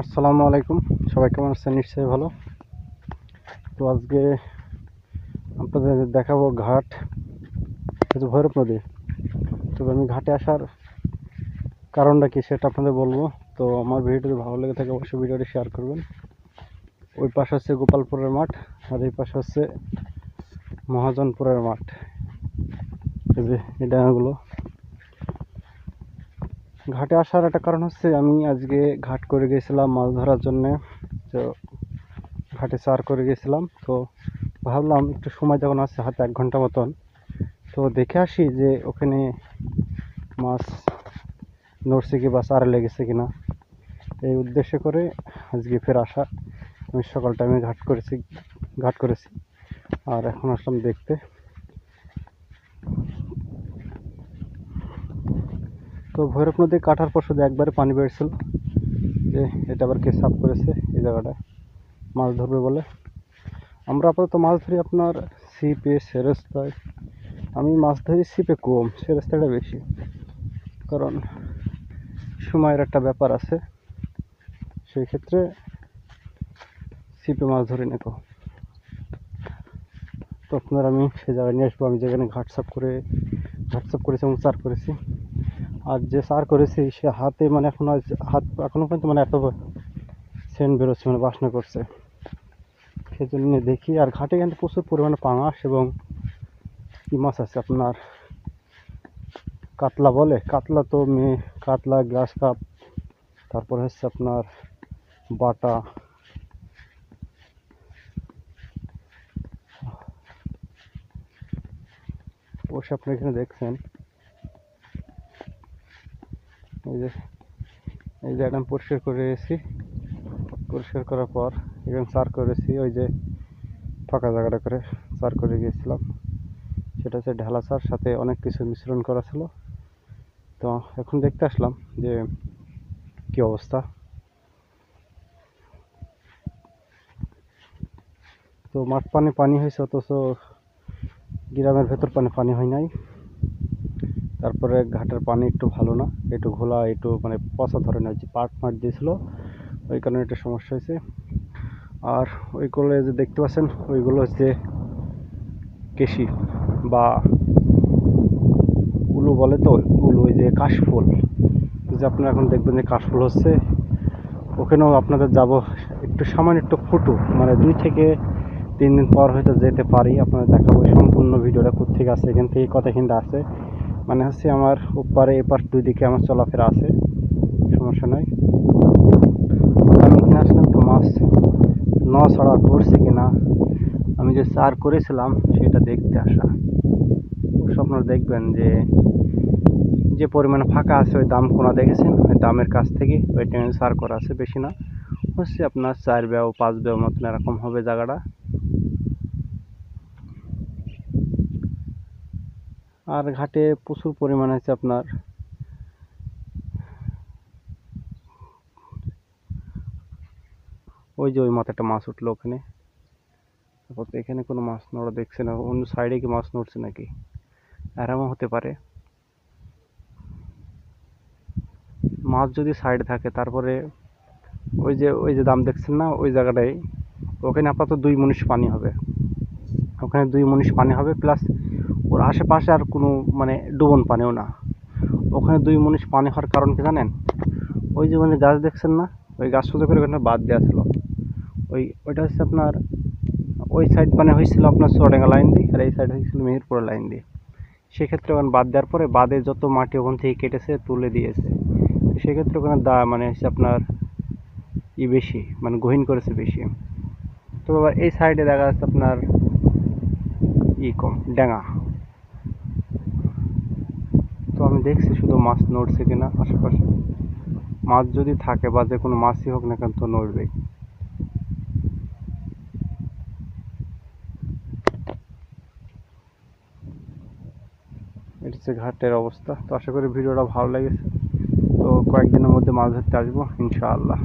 আসসালামু আলাইকুম। সবাই কেমন আছেন? নিশ্চয়ই ভালো। তো আজকে আপনাদের দেখাবো ঘাট হচ্ছে ভৈরব নদী। তবে আমি ঘাটে আসার কারণটা কি সেটা আপনাদের বলব। তো আমার ভিডিও যদি ভালো লেগে থাকে, অবশ্যই ভিডিওটি শেয়ার করবেন। ওই পাশে হচ্ছে গোপালপুরের মাঠ, আর এই পাশে হচ্ছে মহাজনপুরের মাঠ। এই যে, এই ডাঙাগুলো। ঘাটে আসার একটা কারণ হচ্ছে আমি আজকে ঘাট করে গেছিলাম মাছ ধরার জন্যে। তো ঘাটে চার করে গেছিলাম। তো ভাবলাম একটু সময় যখন আছে, হাতে এক ঘণ্টা মতন। তো দেখে আসি যে ওখানে মাছ নড়ছে কি বা চারে লেগেছে কিনা এই উদ্দেশ্য করে আজকে ফের আসা। আমি সকাল টাইমে ঘাট করেছি ঘাট করেছি। আর এখন আসলাম দেখতে। তো ভৈরব নদী কাটার পর শুধু একবারে পানি বেড়েছিল যে এটা আবার কে সাফ করেছে এই জায়গাটায় মাছ ধরবে বলে। আমরা আপাতত মাছ ধরি আপনার ছিপে সেরেস্তায়। আমি মাছ ধরি ছিপে কম সে রাস্তাটা বেশি। কারণ সময়ের একটা ব্যাপার আছে। সেই ক্ষেত্রে ছিপে মাছ ধরি না তো তো আপনার আমি সেই জায়গায় নিয়ে আসব। আমি যেখানে ঘাট সাফ করে ঘাট সাফ করেছি এবং চার করেছি। আর যে সার করেছি, সে হাতে মানে এখন হাত এখনও পর্যন্ত মানে এত সেন্ট বেরোচ্ছে মানে বাসনা করছে। সেই জন্য দেখি, আর ঘাটে কিন্তু প্রচুর পরিমাণে পাঙাশ এবং কি মাছ আছে আপনার, কাতলা বলে। কাতলা তো মেয়ে, কাতলা গ্লাস কাপ, তারপর হচ্ছে আপনার বাটা। ওসব আপনি এখানে দেখছেন। এই যে এই যে আমি পরিষ্কার করে এসেছি পরিষ্কার করার পর এখানে সার করেছি, ওই যে ফাঁকা জায়গাটা করে সার করে গিয়েছিলাম। সেটা হচ্ছে ঢালা সার, সাথে অনেক কিছু মিশ্রণ করা ছিল। তো এখন দেখতে আসলাম যে কি অবস্থা। তো মাঠ পানি পানি হয়েছে, অথচ গ্রামের ভেতর পানি পানি হয় নাই। তারপরে ঘাটের পানি একটু ভালো না, একটু ঘোলা, একটু মানে পচা ধরনের হয়েছে পাট মাঠ দিয়েছিলো, ওই কারণে একটু সমস্যা হয়েছে। আর ওইগুলো যে দেখতে পাচ্ছেন, ওইগুলো হচ্ছে কেশি বা উলু বলে তো, উলু ওই যে কাশফুল। যে আপনারা এখন দেখবেন যে কাশফুল হচ্ছে, ওখানেও আপনাদের যাব, একটু সামান্য একটু ফুটু মানে দুই থেকে তিন দিন পর হয়তো যেতে পারি, আপনাদের দেখাবো। সম্পূর্ণ ভিডিওটা কোথেকে আছে এখান থেকে কথা কিন্তু আছে মানে হচ্ছে আমার ওপারে এপার দুই দিকে আমার চলাফেরা আছে, সমস্যা নয় আমি এখানে আসলাম তো মাছ নছড়া করছে কিনা, আমি যে চার করেছিলাম সেটা দেখতে আসা। আপনারা দেখবেন যে যে পরিমাণে ফাঁকা আছে ওই দাম কোনা দেখেছেন? ওই দামের কাছ থেকে ওই টাইমে সার করা আছে বেশি না। হচ্ছে আপনার চার বেও পাঁচ বেও মতন এরকম হবে জায়গাটা। আর ঘাটে প্রচুর পরিমাণে আছে আপনার। ওই যে ওই মাথাটা মাছ উঠল ওখানে। তারপর তো এখানে কোনো মাছ নড়া দেখছে না। অন্য সাইডে কি মাছ নড়ছে নাকি? এরমও হতে পারে। মাছ যদি সাইডে থাকে, তারপরে ওই যে ওই যে দাম দেখছেন না? ওই জায়গাটায়। ওখানে আপাতত দুই মনীষ পানি হবে। ওখানে দুই মনীষ পানি হবে প্লাস ওর আশেপাশে আর কোনো মানে ডুবন পানিও না। ওখানে দুই মনীষ পানি হওয়ার কারণ কি জানেন? ওই যে মানে গাছ দেখছেন না? ওই গাছ সোজা করে ওখানে বাদ দেওয়া ছিল। ওই, ওইটা হচ্ছে আপনার, ওই সাইড মানে হয়েছিল আপনার চুয়াডাঙ্গা লাইন দিয়ে আর এই সাইড হয়েছিল মেহেরপুর লাইন দিয়ে। সেক্ষেত্রে ওখানে বাদ দেওয়ার পরে বাদে যত মাটি ওখান থেকে কেটেছে, তুলে দিয়েছে। সেক্ষেত্রে ওখানে দা মানে হচ্ছে আপনার ই বেশি মানে গহীন করেছে বেশি। তো এই সাইডে দেখা যাচ্ছে আপনার ই কম ড্যাঙা দেখছি শুধু মাছ নড়ছে কিনা আশেপাশে। মাছ যদি থাকে বা যে কোনো মাছই হোক না কেন তো নড়বেই। এটা হচ্ছে ঘাটের অবস্থা। তো আশা করি ভিডিওটা ভালো লেগেছে। তো কয়েকদিনের মধ্যে মাছ ধরতে আসব, ইনশাআল্লাহ।